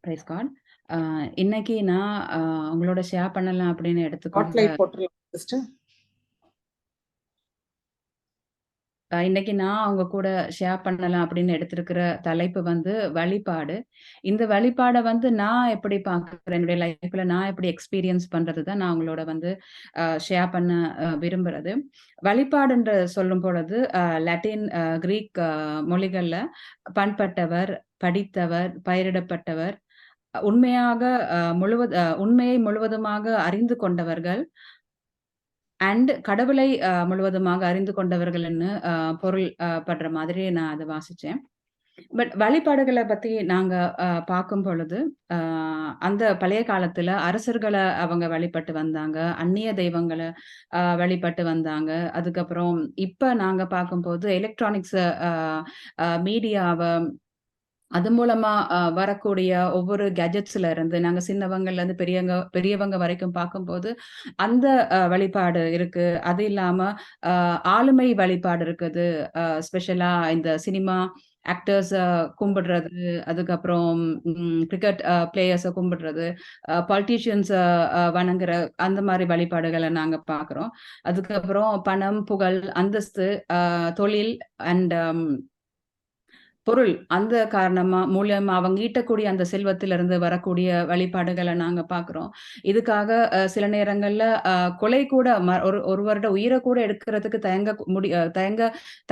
Price God. இன்னைக்கு நான் உங்களோட ஷேர் பண்ணலாம் அப்படின்னு எடுத்துக்கொண்ட இன்னைக்கு நான் அவங்க கூட ஷேர் பண்ணலாம் அப்படின்னு எடுத்திருக்கிற தலைப்பு வந்து வழிபாடு. இந்த வழிபாடை வந்து நான் எப்படி பார்க்குறேன், என்னுடைய லைஃப்ல நான் எப்படி எக்ஸ்பீரியன்ஸ் பண்றது தான் நான் உங்களோட வந்து ஷேர் பண்ண விரும்புறது. வழிபாடுன்ற சொல்லும் பொழுது லட்டின் கிரீக் மொழிகள்ல பண்பட்டவர், படித்தவர், பயிரிடப்பட்டவர், உண்மையாக அ உண்மையை முழுவதுமாக அறிந்து கொண்டவர்கள் அண்ட் கடவுளை முழுவதுமாக அறிந்து கொண்டவர்கள்னு பொருள் படுற மாதிரி நான் அதை வாசிச்சேன். பட் வழிபாடுகளை பத்தி நாங்க பார்க்கும் பொழுது, அந்த பழைய காலத்துல அரசர்களை அவங்க வழிபட்டு வந்தாங்க. அந்நிய தெய்வங்கள வழிபட்டு வந்தாங்க. அதுக்கப்புறம் இப்ப நாங்க பார்க்கும்போது எலக்ட்ரானிக்ஸ் மீடியாவை மீடியாவ அது மூலமா வரக்கூடிய ஒவ்வொரு கேஜெட்ஸ்ல இருந்து நாங்க சின்னவங்கல இருந்து பெரியவங்க பெரியவங்க வரைக்கும் பார்க்கும்போது, அந்த வழிபாடு இருக்கு. அது இல்லாம ஆளுமை வழிபாடு இருக்குது. ஸ்பெஷலா இந்த சினிமா ஆக்டர்ஸ கும்பிடுறது, அதுக்கப்புறம் கிரிக்கெட் அ பிளேயர்ஸ கும்பிடுறது, அ பாலிட்டிஷியன்ஸ வணங்குற அந்த மாதிரி வழிபாடுகளை நாங்க பார்க்குறோம். அதுக்கப்புறம் பணம், புகழ், அந்தஸ்து, தொழில் அண்ட் பொருள் அந்த காரணமா மூலியமா அவங்க ஈட்டக்கூடிய அந்த செல்வத்திலிருந்து வரக்கூடிய வழிபாடுகளை நாங்க பார்க்குறோம். இதுக்காக சில நேரங்கள்ல கொலை கூட ம ஒரு ஒருவரோட உயிரை கூட எடுக்கிறதுக்கு தயங்க முடி தயங்க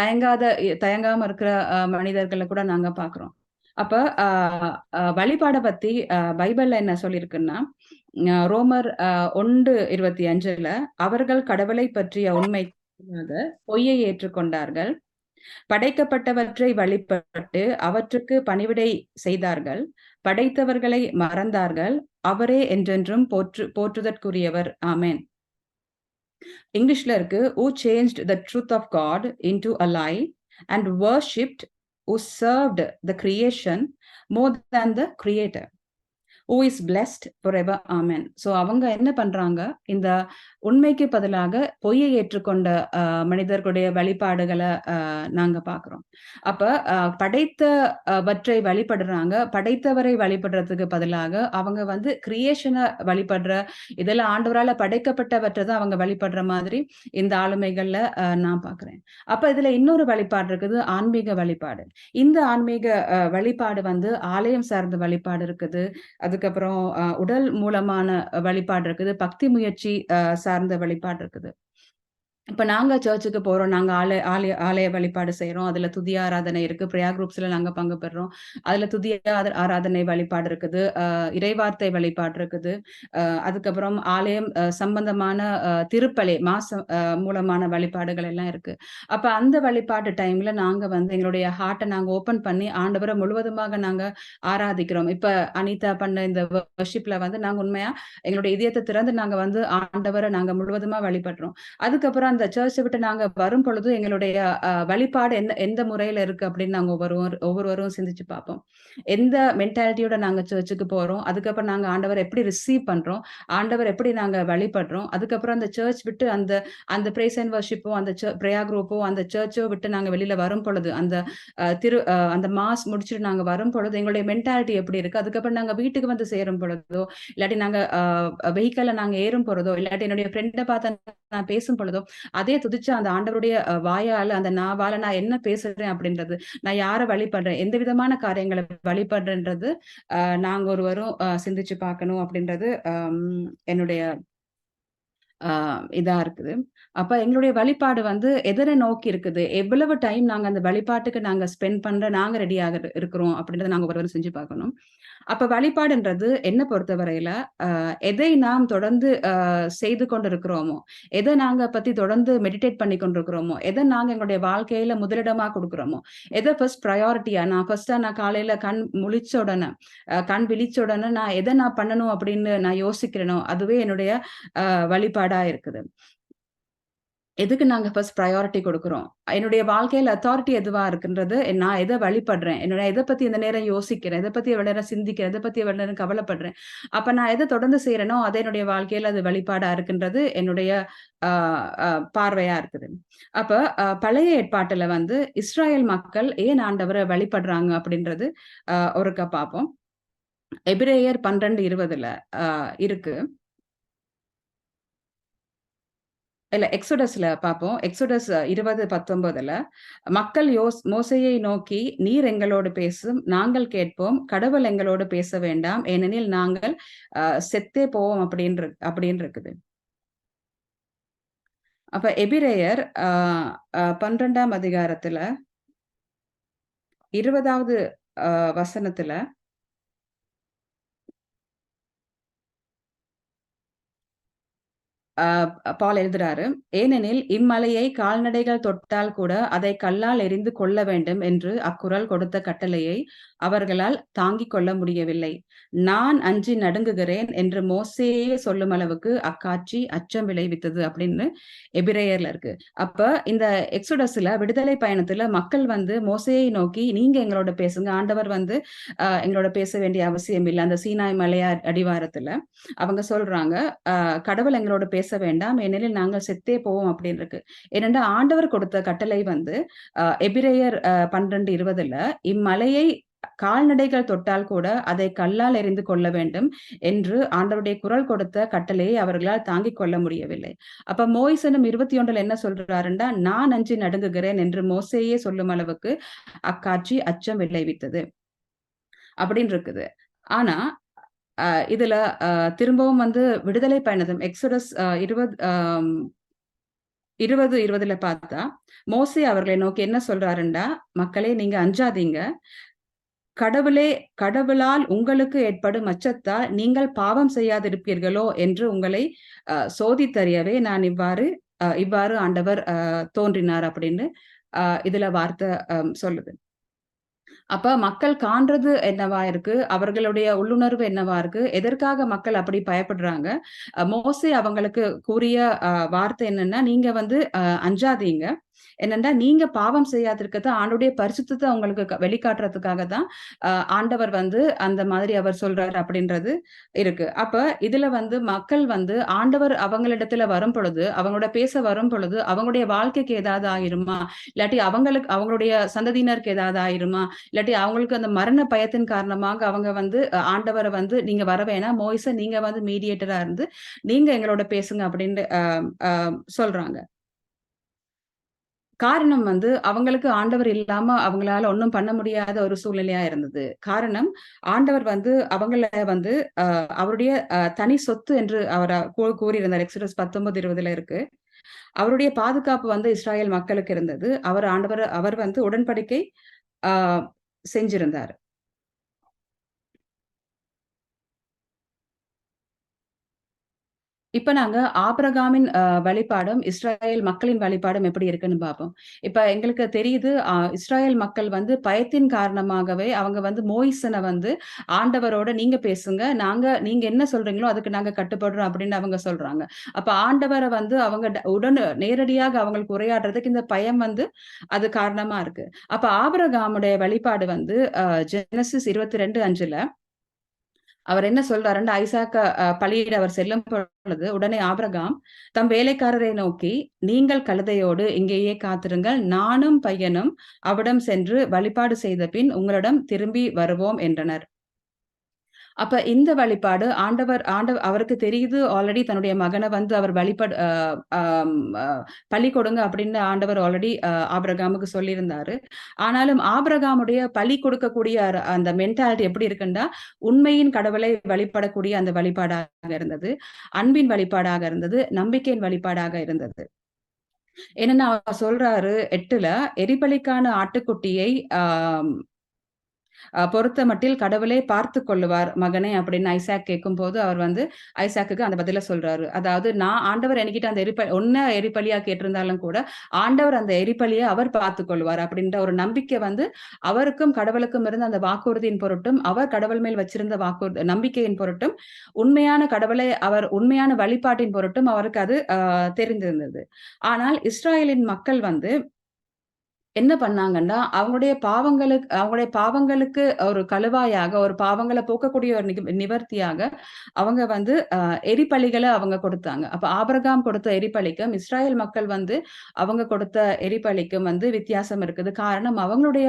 தயங்காத தயங்காம இருக்கிற மனிதர்களை கூட நாங்க பாக்குறோம் அப்ப வழிபாடை வழிபாட பத்தி பைபிள்ல என்ன சொல்லியிருக்குன்னா, ரோமர் ஒன்று இருபத்தி அஞ்சுல அவர்கள் கடவுளை பற்றிய உண்மை பொய்யை ஏற்றுக்கொண்டார்கள். படைக்கப்பட்டவற்றை வழிபட்டு அவற்றுக்கு பணிவிடை செய்தார்கள் படைத்தவர்களை மறந்தார்கள் அவரே என்றென்றும் போற்று போற்றுதற்குரியவர் ஆமேன் இங்கிலீஷ்ல இருக்கு who change the truth of God into a lie and worshipped who the creation more more the creator creator is is forever amen so அவங்க என்ன பண்றாங்க இந்த உண்மைக்கு பதிலாக பொய்யை ஏற்றுக்கொண்ட மனிதர்களுடைய வழிபாடுகளை நாங்க பாக்குறோம் அப்ப படைத்தவற்றை வழிபடுறாங்க. படைத்தவரை வழிபடுறதுக்கு பதிலாக அவங்க வந்து கிரியேஷனை வழிபடுற இதெல்லாம் ஆண்டவரால படைக்கப்பட்டவற்றை தான் அவங்க வழிபடுற மாதிரி இந்த ஆளுமைகள்ல நான் பாக்குறேன் அப்ப இதுல இன்னொரு வழிபாடு இருக்குது. ஆன்மீக வழிபாடு. இந்த ஆன்மீக வழிபாடு வந்து ஆலயம் சார்ந்த வழிபாடு இருக்குது. அதுக்கப்புறம் உடல் மூலமான வழிபாடு இருக்குது. பக்தி முயற்சி சார்ந்த வழிபாடு இருக்குது. இப்ப நாங்க சர்ச்சுக்கு போறோம். நாங்க ஆலய ஆலய ஆலய வழிபாடு செய்கிறோம் அதுல துதி ஆராதனை இருக்கு. பிரேயர் குரூப்ஸ்ல நாங்க பங்கு பெறுறோம். அதுல துதி ஆத ஆராதனை வழிபாடு இருக்குது. அஹ் இறைவார்த்தை வழிபாடு இருக்குது. அதுக்கப்புறம் ஆலயம் சம்பந்தமான திருப்பலை மாசம் மூலமான வழிபாடுகள் எல்லாம் இருக்கு. அப்ப அந்த வழிபாட்டு டைம்ல நாங்க வந்து எங்களுடைய ஹார்ட்டை நாங்க ஓப்பன் பண்ணி ஆண்டவரை முழுவதுமாக நாங்க ஆராதிக்கிறோம். இப்ப அனிதா பண்ண இந்த வர்ஷிப்ல வந்து நாங்க உண்மையா எங்களுடைய இதயத்தை திறந்து நாங்க வந்து ஆண்டவரை நாங்க முழுவதுமா வழிபடுறோம். அதுக்கப்புறம் அந்த சர்ச்சை விட்டு நாங்க வரும் பொழுது எங்களுடைய வழிபாடு எந்த எந்த முறையில இருக்கு அப்படின்னு நாங்க ஒவ்வொருவர் ஒவ்வொருவரும் சிந்திச்சு பார்ப்போம். எந்த மென்டாலிட்டியோட நாங்க சர்ச்சுக்கு போறோம். அதுக்கப்புறம் நாங்க ஆண்டவர் எப்படி ரிசீவ் பண்றோம். ஆண்டவர் எப்படி நாங்க வழிபடுறோம். அதுக்கப்புறம் அந்த சர்ச் விட்டு அந்த அந்த பிரேஸ் அண்ட் வர்ஷிப்போ அந்த ச குரூப்போ, அந்த சர்ச்சோ விட்டு நாங்க வெளியில வரும் பொழுது, அந்த திரு அந்த மாஸ் முடிச்சுட்டு நாங்க வரும் பொழுது எங்களுடைய மென்டாலிட்டி எப்படி இருக்கு. அதுக்கப்புறம் நாங்க வீட்டுக்கு வந்து சேரும் பொழுதோ, இல்லாட்டி நாங்க வெஹிக்கல்ல நாங்க ஏறும் போறதோ இல்லாட்டி என்னுடைய ஃப்ரெண்டை பார்த்து நான் பேசும் பொழுதோ, அதே துதிச்சு அந்த ஆண்டவருடைய வாயால, அந்த நாவால நான் என்ன பேசுறேன் அப்படின்றது, நான் யார வழிபடுறேன், எந்த விதமான காரியங்களை வழிபடுறேன்றது, ஆஹ் நாங்க ஒருவரும் சிந்திச்சு பார்க்கணும் அப்படின்றது அம் என்னுடைய ஆ இதா இருக்குது. அப்ப எங்களுடைய வழிபாடு வந்து எதனை நோக்கி இருக்குது? எவ்வளவு டைம் நாங்க அந்த வழிபாட்டுக்கு நாங்க ஸ்பெண்ட் பண்ற நாங்க ரெடியாக இருக்கிறோம் அப்படின்றத நாங்க ஒருவர் செஞ்சு பார்க்கணும். அப்ப வழிபாடுன்றது என்ன பொறுத்தவரையில, அஹ் எதை நாம் தொடர்ந்து செய்து கொண்டிருக்கிறோமோ, எதை நாங்க பத்தி தொடர்ந்து மெடிடேட் பண்ணி கொண்டிருக்கிறோமோ, எதை நாங்க எங்களுடைய வாழ்க்கையில முதலிடமா கொடுக்குறோமோ எதை ஃபர்ஸ்ட் ப்ரையாரிட்டியா நான் ஃபர்ஸ்டா நான் காலையில கண் முழிச்ச உடனே, கண் விழிச்ச உடனே நான் எதை நான் பண்ணணும் அப்படின்னு நான் யோசிக்கிறேனோ, அதுவே என்னுடைய அ வழிபாடா இருக்குது. எதுக்கு நாங்க ஃபர்ஸ்ட் ப்ரையாரிட்டி கொடுக்குறோம் என்னுடைய வாழ்க்கையில அத்தாரிட்டி எதுவா இருக்குன்றது, நான் எதை வழிபடுறேன்? என்னோட எதை பத்தி இந்த நேரம் யோசிக்கிறேன்? எதை பத்தி எவ்வளவு நேரம் சிந்திக்கிறேன்? எதை பத்தி எவ்வளவு நேரம் கவலைப்படுறேன்? அப்ப நான் எதை தொடர்ந்து செய்யறேனோ அது என்னுடைய வாழ்க்கையில அது வழிபாடா இருக்குன்றது என்னுடைய பார்வையா இருக்குது. அப்ப பழைய ஏற்பாட்டுல வந்து இஸ்ராயல் மக்கள் ஏன் ஆண்டவரை வழிபடுறாங்க அப்படின்றது ஒருக்க ஒருக்கா பார்ப்போம். எபிரேயர் பன்னிரண்டு இருபதுல இருக்கு இல்ல எக்ஸோடஸ்ல பார்ப்போம் எக்ஸோடஸ் இருபது பத்தொன்பதுல மக்கள் யோஸ் மோசையை நோக்கி நீர் எங்களோடு பேசும் நாங்கள் கேட்போம் கடவுள் எங்களோடு பேச வேண்டாம் ஏனெனில் நாங்கள் செத்தே போவோம் அப்படின்ற அப்படின்னு இருக்குது. அப்ப எபிரேயர் பன்னிரெண்டாம் அதிகாரத்துல இருபதாவது வசனத்துல பால் எழுதுறாரு ஏனெனில் இம்மலையை கால்நடைகள் தொட்டால் கூட அதை கல்லால் எரிந்து கொள்ள வேண்டும் என்று அக்குரல் கொடுத்த கட்டளையை அவர்களால் தாங்கிக் கொள்ள முடியவில்லை. நான் அஞ்சி நடுங்குகிறேன் என்று மோசேயே சொல்லும் அளவுக்கு அக்காட்சி அச்சம் விளைவித்தது அப்படின்னு எபிரேயர்ல இருக்கு. அப்ப இந்த எக்ஸோடஸ்ல விடுதலை பயணத்துல மக்கள் வந்து மோசையை நோக்கி நீங்க எங்களோட பேசுங்க ஆண்டவர் வந்து எங்களோட பேச வேண்டிய அவசியம் இல்லை. அந்த சீனாய் மலையா அடிவாரத்துல அவங்க சொல்றாங்க கடவுள் எங்களோட பேச வேண்டாம். ஏனெனில் நாங்கள் செத்தே போவோம் அப்படின்னு இருக்கு ஏனென்றா ஆண்டவர் கொடுத்த கட்டளை வந்து எபிரேயர் பன்னிரண்டு இருபதுல இம்மலையை கால்நடைகள் தொட்டால் கூட அதை கல்லால் எறிந்து கொள்ள வேண்டும் என்று ஆண்டவருடைய குரல் கொடுத்த கட்டளையை அவர்களால் தாங்கிக் கொள்ள முடியவில்லை. அப்ப மோய்சனும் இருபத்தி ஒன்றில் என்ன சொல்றாருண்டா? நான் அஞ்சு நடுங்குகிறேன் என்று மோசையே சொல்லும் அளவுக்கு அக்காட்சி அச்சம் விளைவித்தது. அப்படின்னு இருக்குது ஆனா இதுல திரும்பவும் வந்து விடுதலை பயணம் எக்ஸோடஸ் இருபது இருபது இருபதுல பார்த்தா மோசி அவர்களை நோக்கி என்ன சொல்றாருண்டா? மக்களே நீங்க அஞ்சாதீங்க. கடவுளே கடவுளால் உங்களுக்கு ஏற்படும் அச்சத்தால் நீங்கள் பாவம் செய்யாதிருப்பீர்களோ என்று உங்களை சோதித்தறியவே நான் இவ்வாறு இவ்வாறு ஆண்டவர் தோன்றினார் அப்படின்னு இதுல வார்த்தை சொல்லுது. அப்ப மக்கள் காண்றது என்னவா இருக்கு? அவர்களுடைய உள்ளுணர்வு என்னவா இருக்கு? எதற்காக மக்கள் அப்படி பயப்படுறாங்க? மோஸ்ட்லி அவங்களுக்கு கூறிய வார்த்தை என்னன்னா நீங்க வந்து அஞ்சாதீங்க. என்னன்னா நீங்க பாவம் செய்யாதிருக்கிறது ஆண்டுடைய பரிசுத்தத்தை அவங்களுக்கு வெளிக்காட்டுறதுக்காக தான் ஆண்டவர் வந்து அந்த மாதிரி அவர் சொல்றாரு அப்படின்றது இருக்கு. அப்ப இதுல வந்து மக்கள் வந்து ஆண்டவர் அவங்களிடத்துல வரும் பொழுது அவங்களோட பேச வரும் பொழுது அவங்களுடைய வாழ்க்கைக்கு ஏதாவது ஆயிருமா? இல்லாட்டி அவங்களுக்கு அவங்களுடைய சந்ததியினருக்கு ஏதாவது ஆயிருமா? இல்லாட்டி அவங்களுக்கு அந்த மரண பயத்தின் காரணமாக அவங்க வந்து ஆண்டவரை வந்து நீங்க வர வேணாம் மோய்ஸ நீங்க வந்து மீடியேட்டரா இருந்து நீங்க எங்களோட பேசுங்க அப்படின்னு சொல்றாங்க. காரணம் வந்து அவங்களுக்கு ஆண்டவர் இல்லாம அவங்களால ஒன்றும் பண்ண முடியாத ஒரு சூழ்நிலையா இருந்தது. காரணம் ஆண்டவர் வந்து அவங்கள வந்து அவருடைய தனி சொத்து என்று அவர் கூறியிருந்தார். எக்ஸ்பிரஸ் பத்தொன்பது இருபதுல இருக்கு. அவருடைய பாதுகாப்பு வந்து இஸ்ராயல் மக்களுக்கு இருந்தது. அவர் ஆண்டவர் அவர் வந்து உடன்படிக்கை செஞ்சிருந்தார். இப்ப நாங்க ஆபிரகாமின் வழிபாடும் இஸ்ராயல் மக்களின் வழிபாடும் எப்படி இருக்குன்னு பார்ப்போம். இப்ப எங்களுக்கு தெரியுது இஸ்ராயல் மக்கள் வந்து பயத்தின் காரணமாகவே அவங்க வந்து மோயிசனை வந்து ஆண்டவரோட நீங்க பேசுங்க நாங்க நீங்க என்ன சொல்றீங்களோ அதுக்கு நாங்க கட்டுப்படுறோம் அப்படின்னு அவங்க சொல்றாங்க. அப்ப ஆண்டவரை வந்து அவங்க உடன் நேரடியாக அவங்களுக்கு உரையாடுறதுக்கு இந்த பயம் வந்து அது காரணமா இருக்கு. அப்ப ஆபிரகாமுடைய வழிபாடு வந்து ஜெனசிஸ் இருபத்தி ரெண்டு அஞ்சுல அவர் என்ன சொல்றாருன்னு ஐசாக்க பள்ளியிட அவர் செல்லும் பொழுது உடனே ஆபிரகாம் தம் வேலைக்காரரை நோக்கி நீங்கள் கழுதையோடு இங்கேயே காத்திருங்கள். நானும் பையனும் அவிடம் சென்று வழிபாடு செய்த பின் உங்களிடம் திரும்பி வருவோம் என்றனர். அப்ப இந்த வழிபாடு ஆண்டவர் ஆண்டவர் அவருக்கு தெரியுது ஆல்ரெடி தன்னுடைய மகனை வந்து அவர் வழிபடு பள்ளி கொடுங்க அப்படின்னு ஆண்டவர் ஆல்ரெடி ஆபிரகாமுக்கு சொல்லியிருந்தாரு. ஆனாலும் ஆபிரகாமுடைய பள்ளி கொடுக்கக்கூடிய அந்த மென்டாலிட்டி எப்படி இருக்குன்னா உண்மையின் கடவுளை வழிபடக்கூடிய அந்த வழிபாடாக இருந்தது. அன்பின் வழிபாடாக இருந்தது. நம்பிக்கையின் வழிபாடாக இருந்தது. என்னன்னா அவர் சொல்றாரு எட்டுல எரிபலிக்கான ஆட்டுக்குட்டியை ஆஹ் பொறுத்த மட்டில் கடவுளே பார்த்து கொள்ளுவார் மகனே அப்படின்னு ஐசாக் கேட்கும் போது அவர் வந்து ஐசாக்கு அந்த பதில சொல்றாரு. அதாவது நான் ஆண்டவர் என்கிட்ட அந்த எரிப்ப ஒன்ன எரிப்பலியா கேட்டிருந்தாலும் கூட ஆண்டவர் அந்த எரிப்பலியை அவர் பார்த்து கொள்வார் அப்படின்ற ஒரு நம்பிக்கை வந்து அவருக்கும் கடவுளுக்கும் இருந்த அந்த வாக்குறுதியின் பொருட்டும் அவர் கடவுள் மேல் வச்சிருந்த வாக்குறுதி நம்பிக்கையின் பொருட்டும் உண்மையான கடவுளை அவர் உண்மையான வழிபாட்டின் பொருட்டும் அவருக்கு அது தெரிந்திருந்தது. ஆனால் இஸ்ராயலின் மக்கள் வந்து என்ன பண்ணாங்கன்னா, அவங்களுடைய பாவங்களுக்கு அவங்களுடைய பாவங்களுக்கு ஒரு கழுவாயாக, ஒரு பாவங்களை போக்கக்கூடிய ஒரு நிவர்த்தியாக, அவங்க வந்து எரிபலிகளை அவங்க கொடுத்தாங்க. அப்ப ஆபரகாம் கொடுத்த எரிபலிக்கும், இஸ்ராயல் மக்கள் வந்து அவங்க கொடுத்த எரிபலிக்கும் வந்து வித்தியாசம் இருக்குது. காரணம் அவங்களுடைய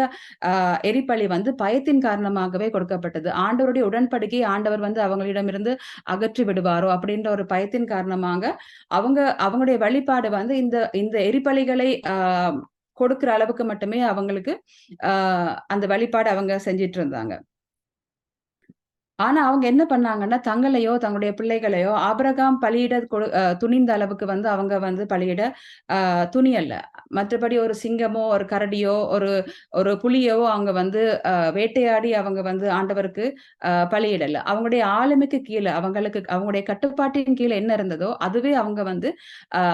எரிபலி வந்து பயத்தின் காரணமாகவே கொடுக்கப்பட்டது. ஆண்டவருடைய உடன்படிக்கை ஆண்டவர் வந்து அவங்களிடமிருந்து அகற்றி விடுவாரோ! அப்படின்ற ஒரு பயத்தின் காரணமாக, அவங்க அவங்களுடைய வழிபாடு வந்து இந்த இந்த எரிபலிகளை ஆஹ் கொடுக்குற அளவுக்கு மட்டுமே அவங்களுக்கு அந்த வழிபாடு அவங்க செஞ்சிட்டு இருந்தாங்க. ஆனா, அவங்க என்ன பண்ணாங்கன்னா, தங்களையோ, தங்களுடைய பிள்ளைகளையோ ஆபிரகாம் பலியிட துணிந்த அளவுக்கு வந்து அவங்க வந்து பலியிட துணி துணியல்ல. மற்றபடி ஒரு சிங்கமோ, ஒரு கரடியோ, ஒரு ஒரு புலியோ அவங்க வந்து வேட்டையாடி அவங்க வந்து ஆண்டவருக்கு பலியிடல. அவங்களுடைய ஆளுமைக்கு கீழே அவங்களுக்கு அவங்களுடைய கட்டுப்பாட்டின் கீழே என்ன இருந்ததோ, அதுவே அவங்க வந்து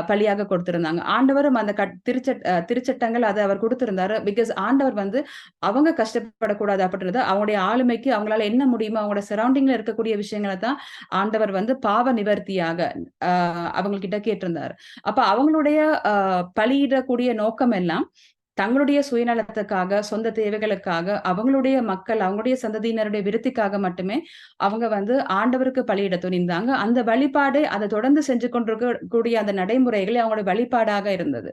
பலியாக கொடுத்திருந்தாங்க. ஆண்டவரும் அந்த கட் திருச்சட் திருச்சட்டங்கள் அதை அவர் கொடுத்திருந்தாரு பிகாஸ் ஆண்டவர் வந்து அவங்க கஷ்டப்படக்கூடாது அப்படின்றத அவங்களுடைய ஆளுமைக்கு அவங்களால என்ன முடியுமோ அவங்களோட சரௌண்டிங்ல இருக்கக்கூடிய விஷயங்கள தான் ஆண்டவர் வந்து பாவ நிவர்த்தியாக அ அவங்க கிட்ட கேட்டிருந்தார் அப்ப அவங்களுடைய பலியிடக்கூடிய நோக்கம் எல்லாம் தங்களுடைய சுயநலத்துக்காக, சொந்த தேவைகளுக்காக, அவங்களுடைய மக்கள், அவங்களுடைய சந்ததியினருடைய விருத்திக்காக மட்டுமே அவங்க வந்து ஆண்டவருக்கு பலியிட துணிந்தாங்க. அந்த வழிபாடு அதை தொடர்ந்து செஞ்சு கொண்டிருக்க கூடிய அந்த நடைமுறைகளே அவங்களுடைய வழிபாடாக இருந்தது.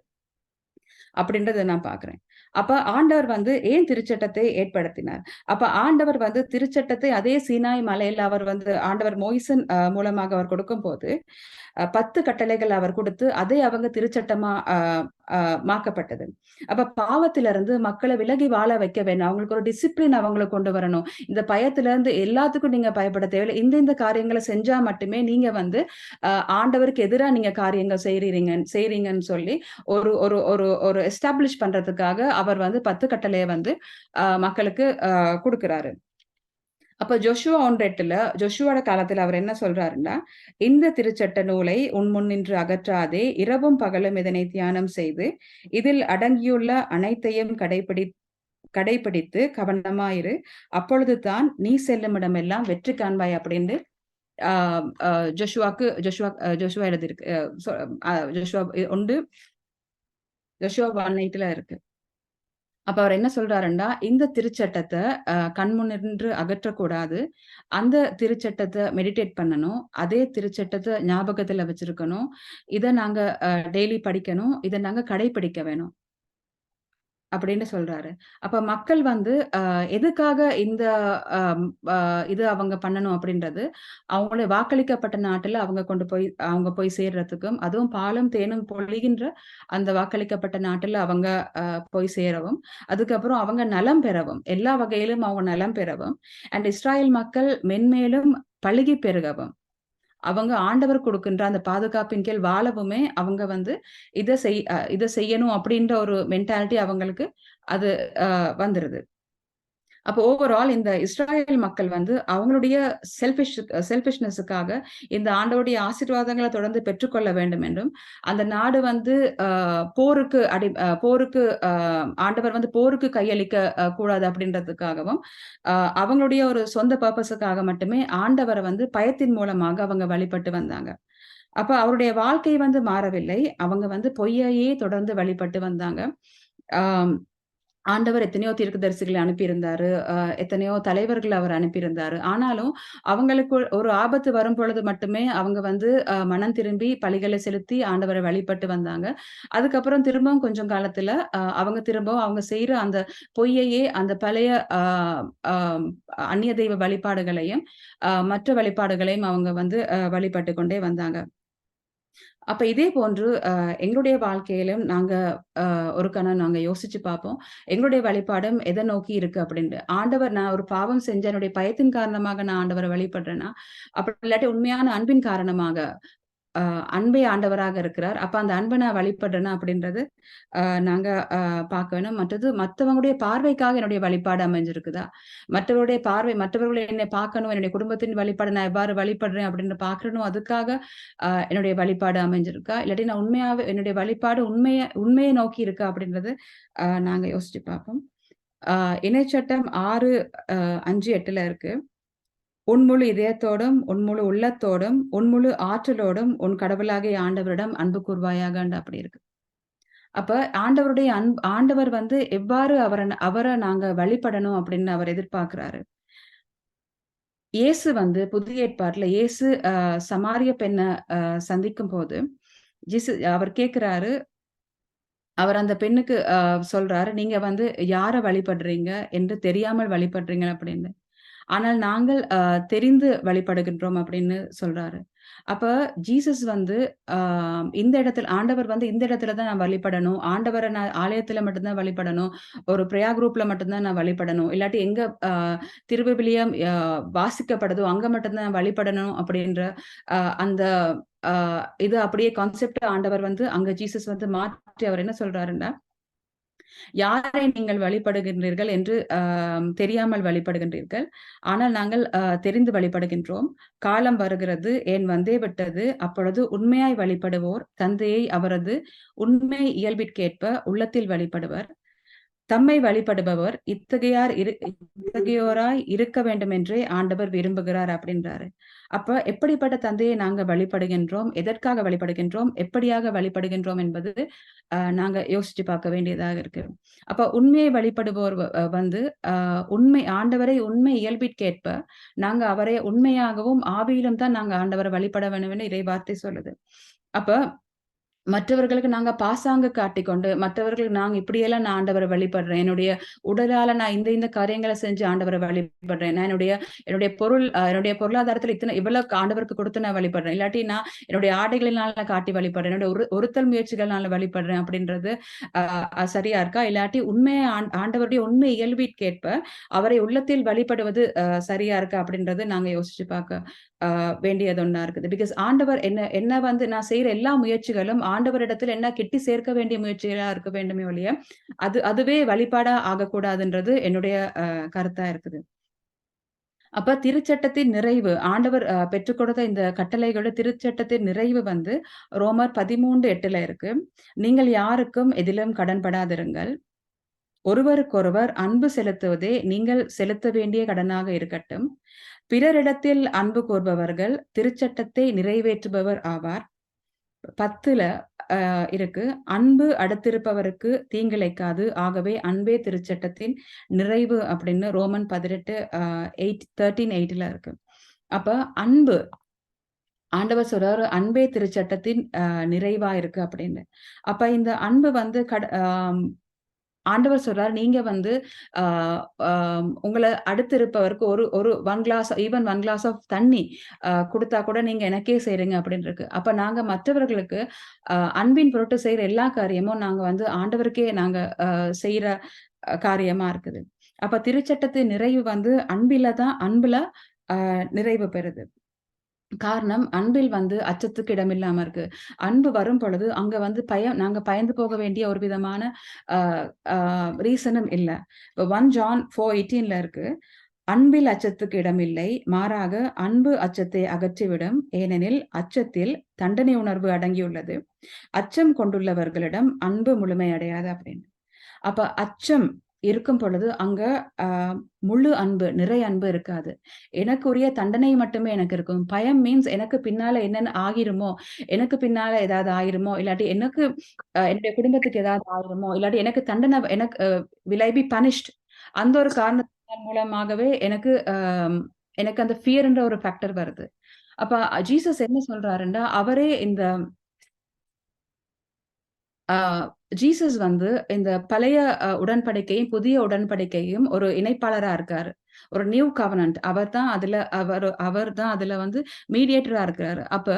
அப்படின்றத நான் பாக்குறேன் அப்ப ஆண்டவர் வந்து ஏன் திருச்சட்டத்தை ஏற்படுத்தினார்? அப்ப ஆண்டவர் வந்து திருச்சட்டத்தை அதே சீனாய் மலையில அவர் வந்து ஆண்டவர் மோய்சன் மூலமாக அவர் கொடுக்கும் போது பத்து கட்டளைகள் அவர் கொடுத்து அதை அவங்க திருச்சட்டமா மாக்கப்பட்டது. அப்ப பாவத்திலிருந்து மக்களை விலகி வாழ வைக்க வேணும். அவங்களுக்கு ஒரு டிசிப்ளின் அவங்கள கொண்டு வரணும். இந்த பயத்திலிருந்து எல்லாத்துக்கும் நீங்க பயப்பட தேவையில்லை இந்த இந்த காரியங்களை செஞ்சா மட்டுமே நீங்க வந்து ஆண்டவருக்கு எதிரா நீங்க காரியங்கள் செய்றீங்க செய்றீங்கன்னு சொல்லி ஒரு ஒரு ஒரு ஒரு எஸ்டாப்ளிஷ் பண்றதுக்காக அவர் வந்து 10 கட்டளைய வந்து மக்களுக்கு கொடுக்கிறாரு அப்ப ஜொஷுவா 1:8ல ஜொஷுவோட காலத்துல அவர் என்ன சொல்றாருன்னா, "இந்த திருச்சட்ட நூலை உன் முன்னின்று அகற்றாதே, இரவும் பகலும் இதனை தியானம் செய்து, இதில் அடங்கியுள்ள அனைத்தையும் கடைபிடி கடைபிடித்து கவனமாயிரு. அப்பொழுது தான் நீ செல்லும் இடமெல்லாம் வெற்றி காண்பாய்" அப்படின்னு ஆஹ் ஜொஷுவாக்கு ஜொஷுவா ஜோஷுவா எழுதியிருக்கு. ஜொஷுவா சொ ஜொஷுவா ஜோஷுவா 1 ஜோஷுவா 1:8ல இருக்கு. அப்ப அவர் என்ன சொல்றாருன்னா, இந்த திருச்சட்டத்தை கண்முன்னின்று அகற்றக்கூடாது. அந்த திருச்சட்டத்தை மெடிடேட் பண்ணணும். அதே திருச்சட்டத்தை ஞாபகத்துல வச்சிருக்கணும். இதை நாங்க டெய்லி படிக்கணும். இதை நாங்க கடைப்பிடிக்க வேணும். அப்படின்னு சொல்றாரு. அப்ப மக்கள் வந்து எதுக்காக இந்த இது அவங்க பண்ணணும் அப்படின்றது, அவங்கள வாக்களிக்கப்பட்ட நாட்டுல அவங்க கொண்டு போய் அவங்க போய் சேர்றதுக்கும், அதுவும் பாலும், தேனும் பொழிகின்ற அந்த வாக்களிக்கப்பட்ட நாட்டுல அவங்க போய் சேரவும், அதுக்கப்புறம் அவங்க நலம் பெறவும், எல்லா வகையிலும் அவங்க நலம் பெறவும், அண்ட் இஸ்ராயல் மக்கள் மென்மேலும் பழுகி பெருகவும், அவங்க ஆண்டவர் கொடுக்கின்ற அந்த பாதுகாப்பின் கீழ் வாழவுமே அவங்க வந்து இதை செய் இதை செய்யணும் அப்படின்ற ஒரு மென்டாலிட்டி அவங்களுக்கு அது வந்துருது. அப்போ ஓவரால் இந்த இஸ்ரேல் மக்கள் வந்து அவங்களுடைய செல்ஃபிஷ் செல்ஃபிஷ்னஸுக்காக இந்த ஆண்டவுடைய ஆசீர்வாதங்களை தொடர்ந்து பெற்றுக்கொள்ள வேண்டும் என்றும், அந்த நாடு வந்து போருக்கு அடி போருக்கு ஆண்டவர் வந்து போருக்கு கையளிக்க கூடாது அப்படின்றதுக்காகவும், அவங்களுடைய ஒரு சொந்த பர்பஸுக்காக மட்டுமே ஆண்டவரை வந்து பயத்தின் மூலமாக அவங்க வழிபட்டு வந்தாங்க. அப்ப அவருடைய வாழ்க்கை வந்து மாறவில்லை. அவங்க வந்து பொய்யையே தொடர்ந்து வழிபட்டு வந்தாங்க. ஆஹ் ஆண்டவர் எத்தனையோ தீர்க்கதரிசிகள அனுப்பியிருந்தாரு. எத்தனையோ தலைவர்கள் அவர் அனுப்பியிருந்தாரு. ஆனாலும் அவங்களுக்கு ஒரு ஆபத்து வரும்பொழுது மட்டுமே அவங்க வந்து மனம் திரும்பி பலிகள செலுத்தி ஆண்டவரை வழிபட்டு வந்தாங்க. அதுக்கப்புறம் திரும்பவும் கொஞ்சம் காலத்துல அவங்க திரும்பவும் அவங்க செய்யற அந்த பொய்யையே அந்த பழைய அந்நிய தெய்வ வழிபாடுகளையும், மற்ற வழிபாடுகளையும் அவங்க வந்து வழிபட்டு கொண்டே வந்தாங்க. அப்ப இதே போன்று எங்களுடைய வாழ்க்கையிலும் நாங்க ஒரு கணம் நாங்க யோசிச்சு பார்ப்போம். எங்களுடைய வழிபாடும் எதை நோக்கி இருக்கு அப்படின்ட்டு. ஆண்டவர் நான் ஒரு பாவம் செஞ்ச என்னுடைய பயத்தின் காரணமாக நான் ஆண்டவரை வழிபடுறேன்னா அப்படி இல்லாட்டி உண்மையான அன்பின் காரணமாக, அன்பே ஆண்டவராக இருக்கிறார். அப்ப அந்த அன்பை நான் வழிபடுறேன் அப்படின்றது நாங்க பார்க்க வேணும். மற்றது மற்றவங்களுடைய பார்வைக்காக என்னுடைய வழிபாடு அமைஞ்சிருக்குதா? மற்றவருடைய பார்வை மற்றவர்கள் என்னை பார்க்கணும், என்னுடைய குடும்பத்தின் வழிபாடு நான் எவ்வாறு வழிபடுறேன் அப்படின்னு பார்க்கணும். அதுக்காக என்னுடைய வழிபாடு அமைஞ்சிருக்கா? இல்லாட்டி நான் உண்மையாவே என்னுடைய வழிபாடு உண்மைய உண்மையை நோக்கி இருக்கா? அப்படின்றது நாங்க யோசிச்சு பார்ப்போம். அ இணைச்சட்டம் 6 அ 5, 8ல இருக்கு. "உன் முழு இதயத்தோடும், உன் முழு உள்ளத்தோடும், உன் முழு ஆற்றலோடும் உன் கடவுளாகிய ஆண்டவரிடம் அன்பு கூர்வாயாக அப்படி இருக்கு. அப்ப ஆண்டவருடைய அன்பு ஆண்டவர் வந்து எவ்வாறு அவரை அவரை நாங்க வழிபடணும் அப்படின்னு அவர் எதிர்பார்க்கிறாரு. இயேசு வந்து புதிய ஏற்பாட்டுல இயேசு சமாரிய பெண்ணை சந்திக்கும் போது ஜிசு அவர் கேக்குறாரு அவர் அந்த பெண்ணுக்கு சொல்றாரு நீங்க வந்து யாரை வழிபடுறீங்க? என்று தெரியாமல் வழிபடுறீங்க அப்படின்னு. ஆனால் நாங்கள் தெரிந்து வழிபடுகின்றோம் அப்படின்னு சொல்றாரு. அப்ப ஜீசஸ் வந்து ஆஹ் இந்த இடத்துல ஆண்டவர் வந்து இந்த இடத்துல தான் நான் வழிபடணும் ஆண்டவரை நான் ஆலயத்துல மட்டும்தான் வழிபடணும் ஒரு பிரயா குரூப்ல மட்டும்தான் நான் வழிபடணும் இல்லாட்டி எங்க திருவிபிலியம் வாசிக்கப்படுதோ அங்க மட்டும்தான் நான் வழிபடணும் அப்படின்ற அந்த இது அப்படியே கான்செப்ட் ஆண்டவர் வந்து அங்க ஜீசஸ் வந்து மாற்றி அவர் என்ன சொல்றாருன்னா யாரை நீங்கள் வழிபடுகின்றீர்கள் என்று தெரியாமல் வழிபடுகின்றீர்கள். ஆனால் நாங்கள் தெரிந்து வழிபடுகின்றோம். காலம் வருகிறது ஏன் வந்தே விட்டது அப்பொழுது உண்மையாய் வழிபடுவோர் தந்தையை அவரது உண்மை இயல்பிற்கேற்ப உள்ளத்தில் வழிபடுவர். தம்மை வழிபடுபவர் இத்தகையார் இரு இத்தகையோராய் இருக்க வேண்டும் என்றே ஆண்டவர் விரும்புகிறார் அப்படின்றாரு. அப்ப எப்படிப்பட்ட தந்தையை நாங்க வழிபடுகின்றோம்? எதற்காக வழிபடுகின்றோம்? எப்படியாக வழிபடுகின்றோம் என்பது ஆஹ் நாங்க யோசிச்சு பார்க்க வேண்டியதாக இருக்கு. அப்ப உண்மையை வழிபடுபவர் அஹ் வந்து ஆஹ் உண்மை ஆண்டவரை உண்மை இயல்பிற்கேற்ப நாங்க அவரை உண்மையாகவும் ஆவியிலும் தான் நாங்க ஆண்டவரை வழிபட வேண்டும் வேணும்னு இறைவார்த்தை சொல்லுது. அப்ப மற்றவர்களுக்கு நாங்க பாசாங்க காட்டிக்கொண்டு மற்றவர்களுக்கு நாங்க இப்படியெல்லாம் நான் ஆண்டவரை வழிபடுறேன். என்னுடைய உடலால நான் இந்த இந்த காரியங்களை செஞ்சு ஆண்டவரை வழிபடுறேன். நான் என்னுடைய என்னுடைய பொருள் அஹ், என்னுடைய பொருளாதாரத்துல இத்தனை இவ்வளவு ஆண்டவருக்கு கொடுத்து நான் வழிபடுறேன். இல்லாட்டி நான் என்னுடைய ஆடைகளினால காட்டி வழிபடுறேன். என்னுடைய ஒரு ஒருத்தல் முயற்சிகள்னால வழிபடுறேன் அப்படின்றது ஆஹ் சரியா இருக்கா? இல்லாட்டி உண்மையை ஆண்- ஆண்டவருடைய உண்மை இயல்பிற்கேற்ப அவரை உள்ளத்தில் வழிபடுவது அஹ், சரியா இருக்கா அப்படின்றது நாங்க யோசிச்சு பார்க்க வேண்டியது ஒன்றா இருக்குது. பிகாஸ் ஆண்டவர் என்ன என்ன வந்து நான் செய்யற எல்லா முயற்சிகளும் ஆண்டவரிடத்தில் என்ன கிட்டி சேர்க்க வேண்டிய முயற்சிகளா இருக்க வேண்டுமே ஒழிய அது அதுவே வழிபாடா ஆகக்கூடாதுன்றது என்னுடைய கருத்தா இருக்குது. அப்ப திருச்சட்டத்தின் நிறைவு ஆண்டவர் பெற்றுக் கொடுத்த இந்த கட்டளைகளோட திருச்சட்டத்தின் நிறைவு வந்து ரோமர் பதிமூன்று எட்டுல இருக்கு. நீங்கள் யாருக்கும் எதிலும் கடன்படாதிருங்கள். ஒருவருக்கொருவர் அன்பு செலுத்துவதே நீங்கள் செலுத்த வேண்டிய கடனாக இருக்கட்டும். பிறரிடத்தில் அன்பு கோர்பவர்கள் திருச்சட்டத்தை நிறைவேற்றுபவர் ஆவார். பத்துல இருக்கு. அன்பு அடுத்திருப்பவருக்கு தீங்கிழைக்காது. ஆகவே அன்பே திருச்சட்டத்தின் நிறைவு அப்படின்னு ரோமன் பதினெட்டு எயிட் தேர்ட்டீன் எயிட்ல இருக்கு. அப்ப அன்பு ஆண்டவர் சொல்றாரு அன்பே திருச்சட்டத்தின் நிறைவா இருக்கு அப்படின்னு. அப்ப இந்த அன்பு வந்து கட ஆண்டவர் சொல்றாரு நீங்க வந்து ஆஹ் உங்களை அடுத்து இருப்பவருக்கு ஒரு ஒரு one glass even one glass of தண்ணி ஆஹ் கொடுத்தா கூட நீங்க எனக்கே செய்றீங்க அப்படின்னு இருக்கு. அப்ப நாங்க மற்றவர்களுக்கு ஆஹ் அன்பின் பொருட்டு செய்யற எல்லா காரியமும் நாங்க வந்து ஆண்டவருக்கே நாங்க செய்யற காரியமா இருக்குது. அப்ப திருச்சட்டத்தின் நிறைவு வந்து அன்பில தான் அன்புல ஆஹ் நிறைவு பெறுது. காரணம் அன்பில் வந்து அச்சத்துக்கு இடமில்லாம இருக்கு. அன்பு வரும் பொழுது அங்க வந்து பயம் நாங்க பயந்து போக வேண்டிய ஒரு விதமான ரீசனும் இல்லை. இப்போ ஒன் ஜான் ஃபோர் எயிட்டீன்ல இருக்கு. அன்பில் அச்சத்துக்கு இடமில்லை. மாறாக அன்பு அச்சத்தை அகற்றிவிடும். ஏனெனில் அச்சத்தில் தண்டனை உணர்வு அடங்கியுள்ளது. அச்சம் கொண்டுள்ளவர்களிடம் அன்பு முழுமையடையாது அப்படின்னு. அப்ப அச்சம் இருக்கும் பொழுது அங்க முழு அன்பு நிறை அன்பு இருக்காது. எனக்குரிய தண்டனை மட்டுமே எனக்கு இருக்கும். பயம் மீன்ஸ் எனக்கு பின்னால என்னென்ன ஆகிருமோ எனக்கு பின்னால ஏதாவது ஆயிருமோ இல்லாட்டி எனக்கு என்னுடைய குடும்பத்துக்கு ஏதாவது ஆயிருமோ இல்லாட்டி எனக்கு தண்டனை எனக்கு விலைபி பனிஷ்ட் அந்த ஒரு காரணத்தின் மூலமாகவே எனக்கு எனக்கு அந்த ஃபியர்ன்ற ஒரு ஃபேக்டர் வருது. அப்ப ஜீசஸ் என்ன சொல்றாருன்னா அவரே இந்த ஜீசஸ் வந்து இந்த பழைய உடன்படிக்கையும் புதிய உடன்படிக்கையும் ஒரு இணைப்பாளரா இருக்காரு. ஒரு நியூ கவனன்ட். அவர் தான் அதுல அவர் அவர் தான் அதுல வந்து மீடியேட்டரா இருக்கிறாரு அப்ப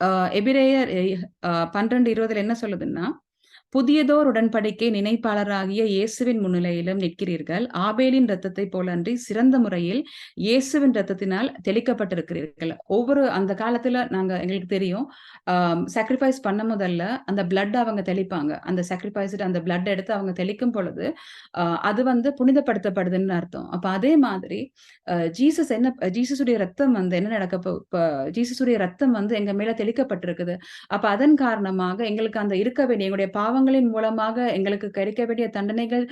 ஆஹ், எபிரேயர் பன்னிரெண்டு இருபதுல என்ன சொல்லுதுன்னா புதியதோர் உடன்படிக்கை நினைப்பாளராகிய இயேசுவின் முன்னிலையிலும் நிற்கிறீர்கள். ஆபேலின் ரத்தத்தை போலன்றி சிறந்த முறையில் இயேசுவின் ரத்தத்தினால் தெளிக்கப்பட்டிருக்கிறீர்கள். ஒவ்வொரு அந்த காலத்துல நாங்க எங்களுக்கு தெரியும் சாக்ரிஃபைஸ் பண்ண முதல்ல அந்த பிளட் அவங்க தெளிப்பாங்க. அந்த சாக்ரிஃபைஸ் அந்த பிளட் எடுத்து அவங்க தெளிக்கும் பொழுது அது வந்து புனிதப்படுத்தப்படுதுன்னு அர்த்தம். அப்ப அதே மாதிரி ஜீசஸ் என்ன ஜீசஸுடைய ரத்தம் வந்து என்ன நடக்க போ- ஜீசஸுடைய ரத்தம் வந்து எங்க மேல தெளிக்கப்பட்டிருக்குது. அப்ப அதன் காரணமாக எங்களுக்கு அந்த இருக்க வேண்டிய எங்களுடைய பாவங்களின் மூலமாக எங்களுக்கு கிடைக்க வேண்டிய தண்டனைகள்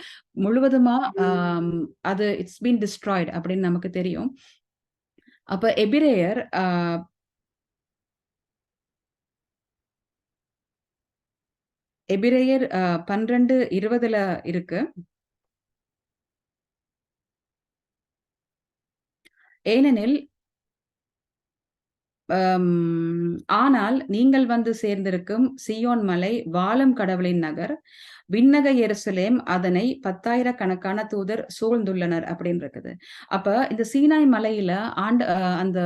முழுவதுமா அது இட்ஸ் பீன் டிஸ்ட்ராய்டு அப்படின்னு நமக்கு தெரியும் அப்ப எபிரேயர் எபிரேயர் பன்னிரண்டு இருபதுல இருக்கு. ஏனெனில் ஆனால் நீங்கள் வந்து சேர்ந்திருக்கும் சியோன் மலை வாழும் கடவுளின் நகர். விண்ணக எருசலேம் அதனை பத்தாயிரக்கணக்கான தூதர் சூழ்ந்துள்ளனர் அப்படின்னு இருக்குது. அப்ப இந்த சீனாய் மலையில ஆண்ட அந்த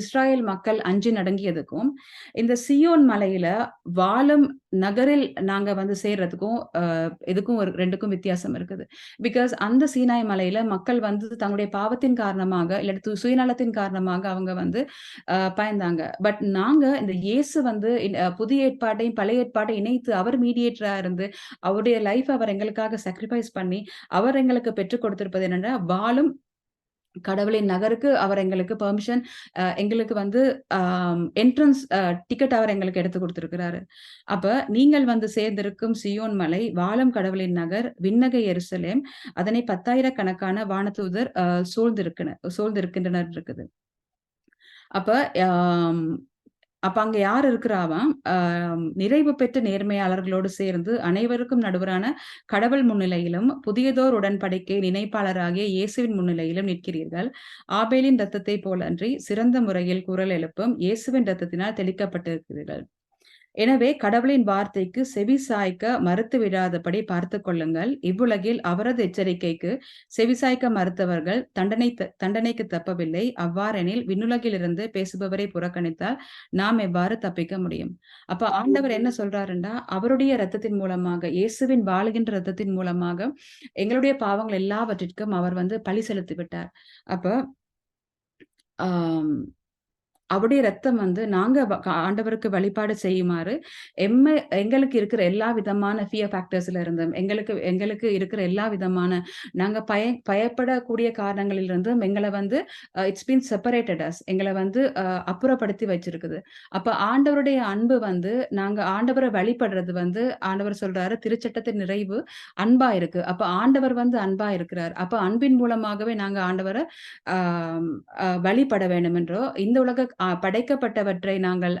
இஸ்ராயல் மக்கள் அஞ்சு நடங்கியதுக்கும் இந்த சியோன் மலையில வாழும் நகரில் நாங்க வந்து சேர்றதுக்கும் இதுக்கும் ஒரு ரெண்டுக்கும் வித்தியாசம் இருக்குது. பிகாஸ் அந்த சீனாய் மலையில மக்கள் வந்து தங்களுடைய பாவத்தின் காரணமாக, இல்லாட்டி சுயநலத்தின் காரணமாக அவங்க வந்து பயந்தாங்க. பட் நாங்க இந்த இயேசு வந்து புதிய ஏற்பாட்டையும், பழைய ஏற்பாட்டையும் இணைத்து அவர் மீடியேட்டரா இருந்து, அவர் அவருடைய லைஃப் அவர் எங்களுக்காக சாக்ரிஃபைஸ் பண்ணி, அவர் எங்களுக்கு பெற்றுக் கொடுத்திருப்பது என்னன்னா, வாழும் கடவுளின் நகருக்கு அவர் எங்களுக்கு பெர்மிஷன் எங்களுக்கு வந்து என்ட்ரன்ஸ் டிக்கெட் அவர் எங்களுக்கு எடுத்து கொடுத்துருக்கிறாரு அப்ப நீங்கள் வந்து சேர்ந்திருக்கும் சியோன் மலை, வாழும் கடவுளின் நகர், விண்ணக எருசலேம் அதனை 10,000 கணக்கான வானதூதர் சூழ்ந்திருக்கின சூழ்ந்திருக்கின்றனர் இருக்குது. அப்ப அப்ப அங்க யார் இருக்கிறாவாம்? நிறைவு பெற்ற நேர்மையாளர்களோடு சேர்ந்து அனைவருக்கும் நடுவரான கடவுள் முன்னிலையிலும், புதியதோர் உடன்படிக்கை நினைப்பாளராகிய இயேசுவின் முன்னிலையிலும் நிற்கிறீர்கள். ஆபேலின் ரத்தத்தை போலன்றி சிறந்த முறையில் குரல் எழுப்பும் இயேசுவின் ரத்தத்தினால் தெளிக்கப்பட்டிருக்கிறீர்கள். எனவே கடவுளின் வார்த்தைக்கு செவி சாய்க்க மறுத்து விடாதபடி பார்த்து கொள்ளுங்கள். இவ்வுலகில் அவரது எச்சரிக்கைக்கு செவிசாய்க்க மறுத்தவர்கள் தண்டனை த தண்டனைக்கு தப்பவில்லை. அவ்வாறெனில் விண்ணுலகிலிருந்து பேசுபவரை புறக்கணித்தால் நாம் எவ்வாறு தப்பிக்க முடியும்? அப்ப ஆண்டவர் என்ன சொல்றாருன்னா, அவருடைய ரத்தத்தின் மூலமாக, இயேசுவின் வாழுகின்ற ரத்தத்தின் மூலமாக எங்களுடைய பாவங்கள் எல்லாவற்றிற்கும் அவர் வந்து பழி செலுத்தி விட்டார். அப்ப ஆஹ் அவருடைய ரத்தம் வந்து நாங்க வ ஆண்டவருக்கு வழிபாடு செய்யுமாறு, எம்ம எங்களுக்கு இருக்கிற எல்லா விதமான ஃபியர் ஃபேக்டர்ஸ்ல இருந்தும், எங்களுக்கு எங்களுக்கு இருக்கிற எல்லா விதமான நாங்க பய பயப்படக்கூடிய காரணங்களிலிருந்தும் எங்களை வந்து இட்ஸ் பீன் செப்பரேட்டட் அஸ் எங்களை வந்து அப்புறப்படுத்தி வச்சிருக்குது. அப்ப ஆண்டவருடைய அன்பு வந்து நாங்க ஆண்டவரை வழிபடுறது வந்து ஆண்டவர் சொல்றாரு, திருச்சட்டத்தின் நிறைவு அன்பா இருக்கு. அப்ப ஆண்டவர் வந்து அன்பா இருக்கிறார். அப்ப அன்பின் மூலமாகவே நாங்க ஆண்டவரை வழிபட வேண்டும் என்றோ, இந்த உலக படைக்கப்பட்டவற்றை நாங்கள்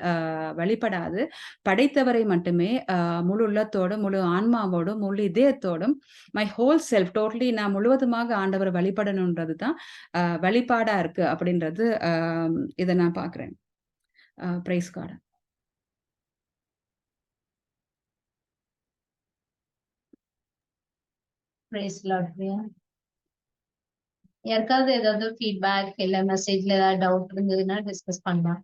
வழிபடாது, படைத்தவரை மட்டுமே முழு உள்ளத்தோடும், முழு ஆன்மாவோடும், முழு இதயத்தோடும், மை ஹோல் செல்ஃப் டோட்டலி நான் முழுவதுமாக ஆண்டவரை வழிபடணுன்றது தான் வழிபாடா இருக்கு அப்படின்றது இதை நான் பாக்குறேன் price card price lot Priya. யாருக்காவது ஏதாவது ஃபீட்பேக் இல்ல மெசேஜ்ல ஏதாவது டவுட் இருந்ததுன்னா டிஸ்கஸ் பண்ணலாம்.